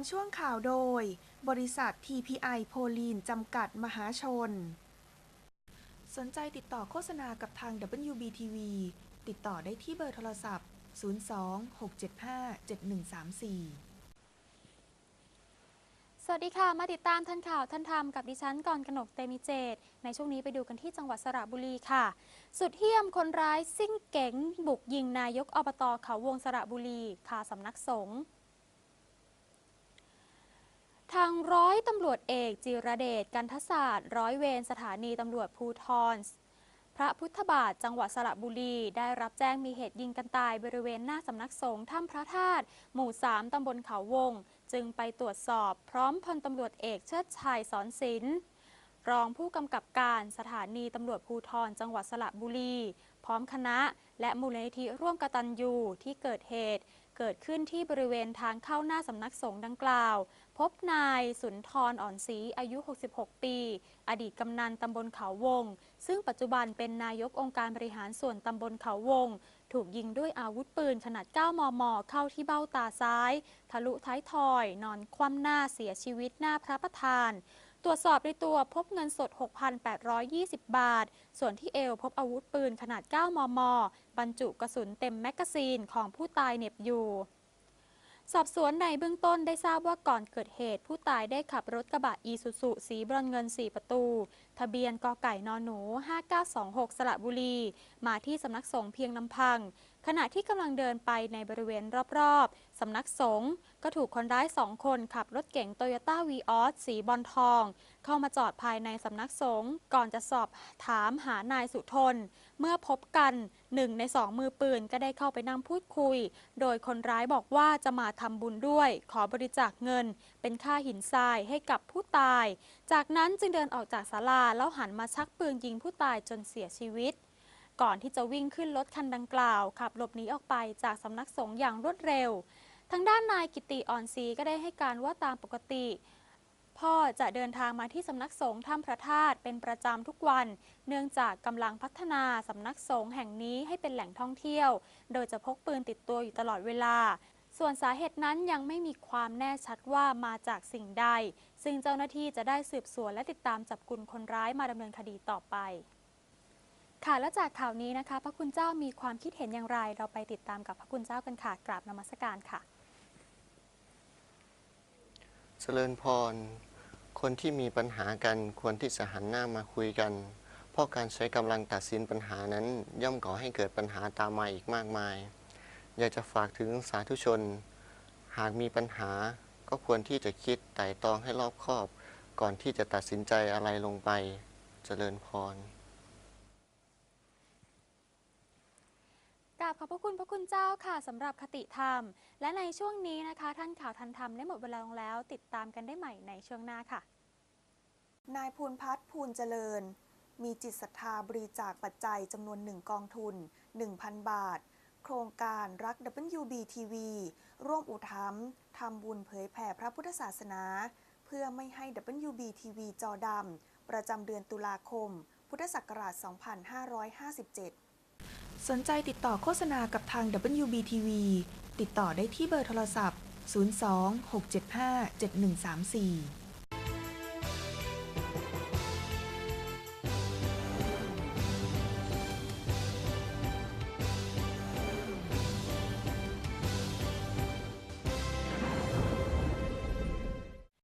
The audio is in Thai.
ำช่วงข่าวโดย บริษัท TPI โพลีนจำกัดมหาชน สนใจติดต่อโฆษณากับทาง WBTV ติดต่อได้ที่เบอร์โทรศัพท์ 02-675-7134สวัสดีค่ะ มาติดตามทันข่าวทันธรรมกับดิฉันกรกนกเตมิเจต ในช่วงนี้ไปดูกันที่จังหวัดสระบุรีค่ะ สุดเหี้ยมคนร้ายซิ่งเก๋งบุกยิงนายกอบตเขาวงสระบุรีคาสำนักสงฆ์ ทางร้อยตำรวจเอกจิรเดชกันทศาสตร์ ร้อยเวรสถานีตำรวจภูทรพระพุทธบาทจังหวัดสระบุรี ได้รับแจ้งมีเหตุยิงกันตายบริเวณหน้าสำนักสงฆ์ถ้ำพระธาตุหมู่ 3 ตำบลเขาวง จึงไปตรวจสอบพร้อมพลตำรวจเอกเชิดชัยสอนศิลป์รองผู้กำกับการสถานีตำรวจภูทรจังหวัดสระบุรี พร้อมคณะ และมูลนิธิร่วมกตัญญูที่เกิดเหตุ เกิดขึ้นที่บริเวณทางเข้าหน้าสำนักสงฆ์ดังกล่าว พบนายสุนทรอ่อนศรีอายุ 66 ปี อดีตกำนันตำบลเขาวง ซึ่งปัจจุบันเป็นนายกองค์การบริหารส่วนตำบลเขาวง ถูกยิงด้วยอาวุธปืนขนาด 9 มม เข้าที่เบ้าตาซ้าย ทะลุท้ายทอย นอนคว่ำหน้าเสียชีวิตหน้าพระประธาน ตรวจสอบในตัวพบเงินสด 6,820 บาท ส่วนที่เอวพบอาวุธปืนขนาด 9 มม บรรจุกระสุนเต็มแมกกาซีนของผู้ตายเน็บอยู่ สอบสวนในเบื้องต้นได้ทราบว่าก่อนเกิดเหตุ ผู้ตายได้ขับรถกระบะอีซูซุสีบรอนเงิน 4 ประตู ทะเบียนกไก่นหนู 5926 สระบุรี มาที่สำนักสงฆ์เพียงลำพัง ขณะที่กำลังเดินไปในบริเวณรอบๆ สำนักสงฆ์ก็ถูกคนร้ายสองคนขับรถเก๋งโตโยต้าวีออสสีบอลทอง เข้ามาจอดภายในสำนักสงฆ์ก่อนจะสอบถามหานายสุทน เมื่อพบกันหนึ่งในสองมือปืนก็ได้เข้าไปนั่งพูดคุย โดยคนร้ายบอกว่าจะมาทำบุญด้วย ขอบริจาคเงิน เป็นค่าหินทรายให้กับผู้ตาย จากนั้นจึงเดินออกจากศาลาแล้วหันมาชักปืนยิงผู้ตายจนเสียชีวิต ก่อนที่จะวิ่งขึ้นรถคันดังกล่าว ขับหลบหนีออกไปจากสำนักสงฆ์อย่างรวดเร็ว ทางด้านนายกิติอ่อนศรีก็ได้ให้การว่าตามปกติ พ่อจะเดินทางมาที่สำนักสงฆ์ถ้ำพระธาตุเป็นประจำทุกวัน เนื่องจากกำลังพัฒนาสำนักสงฆ์แห่งนี้ให้เป็นแหล่งท่องเที่ยว โดยจะพกปืนติดตัวอยู่ตลอดเวลาส่วนสาเหตุนั้นยังไม่มีความแน่ชัดว่ามาจากสิ่งใด ซึ่งเจ้าหน้าที่จะได้สืบสวนและติดตามจับกลุ่มคนร้ายมาดำเนินคดีต่อไป ค่ะและจากข่าวนี้นะคะ พระคุณเจ้ามีความคิดเห็นอย่างไร เราไปติดตามกับพระคุณเจ้ากันค่ะกราบนมัสการค่ะ เจริญพร คนที่มีปัญหากันควรที่จะหันหน้ามาคุยกัน เพราะการใช้กำลังตัดสินปัญหานั้นย่อมก่อให้เกิดปัญหาตามมาอีกมากมาย อยากจะฝากถึงสาธุชน หากมีปัญหาก็ควรที่จะคิดไตร่ตรองให้รอบคอบ ก่อนที่จะตัดสินใจอะไรลงไป เจริญพร กรา บขอบพระคุณพระคุณเจ้าค่ะสำหรับคติธรรม และในช่วงนี้นะคะ ท่านข่าวทันธรรมได้หมดเวลาลงแล้ว ติดตามกันได้ใหม่ในช่วงหน้าค่ะ นายภูลพัฒน์ภูลเจริญ มีจิตศรัทธาบริจาคปัจจัยจำนวนหนึ่งกองทุน 1,000 บาท โครงการรัก WBTV ร่วมอุทัมทำบุญเผยแผ่พระพุทธศาสนา เพื่อไม่ให้ WBTV จอดำประจำเดือนตุลาคม พุทธศักราช 2557 สนใจติดต่อโฆษณากับทาง WBTV ติดต่อได้ที่เบอร์โทรศัพท์ 02 675 7134